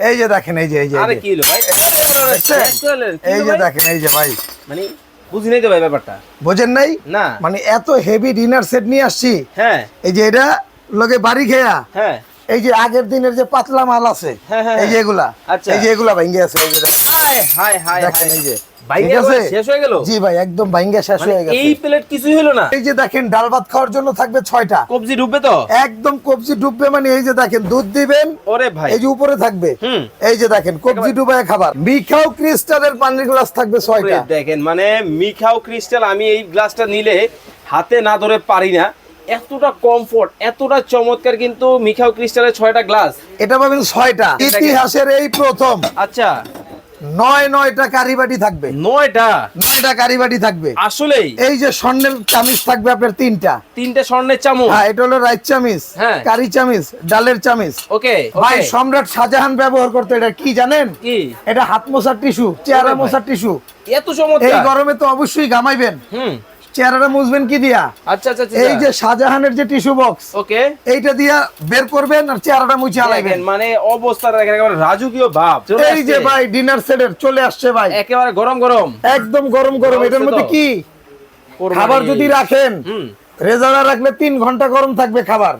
এই যে দেখেন এই যে এই যে এই আরে যে। কি হলো ভাই। এই যে? দেখেন এই যে ভাই? মানে বুঝি নাই তো ভাই ব্যাপারটা? বোঝেন নাই? না। মানে এত হেভি ডিনার সেট নিয়ে আসছি। হ্যাঁ। এই যে এটা লগে বাড়ি খেয়া হ্যাঁ। এই যে আগের দিনের যে পাতলা মাল আছে হ্যাঁ, হ্যাঁ, এই যে এগুলা আচ্ছা। এই যে এগুলা ভাঙ্গে আছে এই যে হায় হায় দেখেন এই যে। ভাই ঠিক আছে? শেষ গেল? জি ভাই একদম ভাঙ্গে শেষ হয়ে গেছে। এই প্লেট কিছুই হলো না? এই যে দেখেন ডাল ভাত খাওয়ার জন্য থাকবে ছয়টা। কবজি ডুববে তো? একদম কবজি ডুববে মানে এই যে দেখেন দুধ দিবেন ওরে ভাই। এই যে উপরে থাকবে। এই যে দেখেন কবজি ডুবায় খাবার। মিখাও ক্রিস্টালের পানির গ্লাস থাকবে ছয়টা। দেখেন মানে মিখাও ক্রিস্টাল আমি এই গ্লাসটা নিলে হাতে না ধরে পারি না। এতটা কমফোর্ট এতটা চমৎকার কিন্তু মিখাও ক্রিস্টালের ছয়টা গ্লাস এটা পাবেন ছয়টা। ইতিহাসের এই প্রথম। আচ্ছা। নয় নয়টা কারিবাটি থাকবে। নয়টা? নয়টা কারিবাটি থাকবে। আসলেই? এই যে স্বর্ণের চামিচ থাকবে আপনার তিনটা। তিনটে স্বর্ণের চামচ? হ্যাঁ এটা হলো রাইস চামিচ হ্যাঁ। কারি চামিচ ডালের চামিচ। ওকে ভাই সম্রাট শাহজাহান ব্যবহার করতো এটা কি জানেন? কি? এটা হাত মোছার টিস্যু চেহারা। মোছার টিস্যু। এত এই গরমে তো অবশ্যই ঘামাইবেন। হুম। চেহারাটা মুছবেন কি দিয়া? আচ্ছা আচ্ছা আচ্ছা। এই যে শাহজাহানের যে টিস্যু বক্স ওকে। এইটা দিয়া বের করবেন আর চেহারাটা মুছে আলাইবেন। মানে অবস্থা দেখেন একেবারে রাজকীয় ভাব এই যে ভাই ডিনার সেটের চলে আসছে ভাই। একেবারে গরম গরম। একদম গরম গরম। এটার মধ্যে কি। খাবার যদি রাখেন রেজালা রাখলে তিন ঘণ্টা গরম থাকবে খাবার।